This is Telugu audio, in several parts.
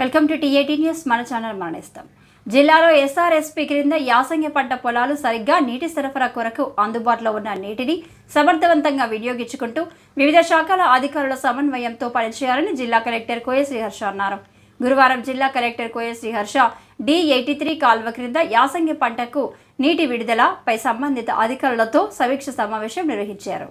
Welcome to TAT news. మన ఛానల్ మరణిస్తాం జిల్లాలో ఎస్ఆర్ఎస్పీ క్రింద యాసంగి పంట పొలాలు సరిగ్గా నీటి సరఫరా కొరకు అందుబాటులో ఉన్న నీటిని సమర్థవంతంగా వినియోగించుకుంటూ వివిధ శాఖల అధికారుల సమన్వయంతో పనిచేయాలని జిల్లా కలెక్టర్ కోయ శ్రీహర్ష అన్నారు. గురువారం జిల్లా collector Koya Sriharsha D eighty three కాల్వ క్రింద యాసంగి పంటకు నీటి విడుదలపై సంబంధిత అధికారులతో సమీక్ష సమావేశం నిర్వహించారు.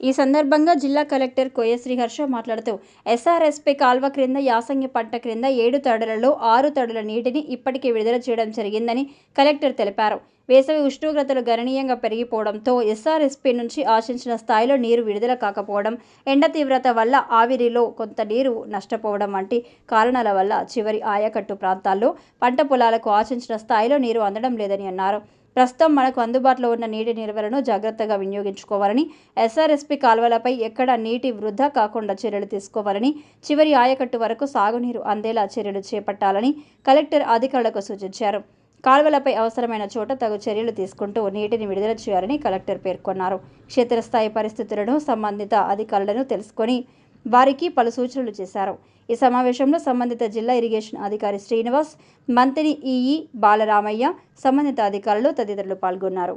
ఈ సందర్భంగా జిల్లా కలెక్టర్ కోయ శ్రీహర్ష మాట్లాడుతూ ఎస్ఆర్ఎస్పీ కాల్వ క్రింద యాసంగి పంట క్రింద ఏడు తడులలో ఆరు తడుల నీటిని ఇప్పటికే విడుదల చేయడం జరిగిందని కలెక్టర్ తెలిపారు. వేసవి ఉష్ణోగ్రతలు గణనీయంగా పెరిగిపోవడంతో ఎస్ఆర్ఎస్పీ నుంచి ఆశించిన స్థాయిలో నీరు విడుదల కాకపోవడం ఎండ తీవ్రత వల్ల ఆవిరిలో కొంత నీరు నష్టపోవడం వంటి కారణాల వల్ల చివరి ఆయకట్టు ప్రాంతాల్లో పంట పొలాలకు ఆశించిన స్థాయిలో నీరు అందడం లేదని అన్నారు. ప్రస్తుతం మనకు అందుబాటులో ఉన్న నీటి నిల్వలను జాగ్రత్తగా వినియోగించుకోవాలని ఎస్ఆర్ఎస్పీ కాల్వలపై ఎక్కడ నీటి వృధా కాకుండా చర్యలు తీసుకోవాలని చివరి ఆయకట్టు వరకు సాగునీరు అందేలా చర్యలు చేపట్టాలని కలెక్టర్ అధికారులకు సూచించారు. కాల్వలపై అవసరమైన చోట తగు చర్యలు తీసుకుంటూ నీటిని విడుదల చేయాలని కలెక్టర్ పేర్కొన్నారు. క్షేత్రస్థాయి పరిస్థితులను సంబంధిత అధికారులను తెలుసుకొని వారికి పలు సూచనలు చేశారు. ఈ సమావేశంలో సంబంధిత జిల్లా ఇరిగేషన్ అధికారి శ్రీనివాస్ మంత్రి ఈఈ బాలరామయ్య సంబంధిత అధికారులు తదితరులు పాల్గొన్నారు.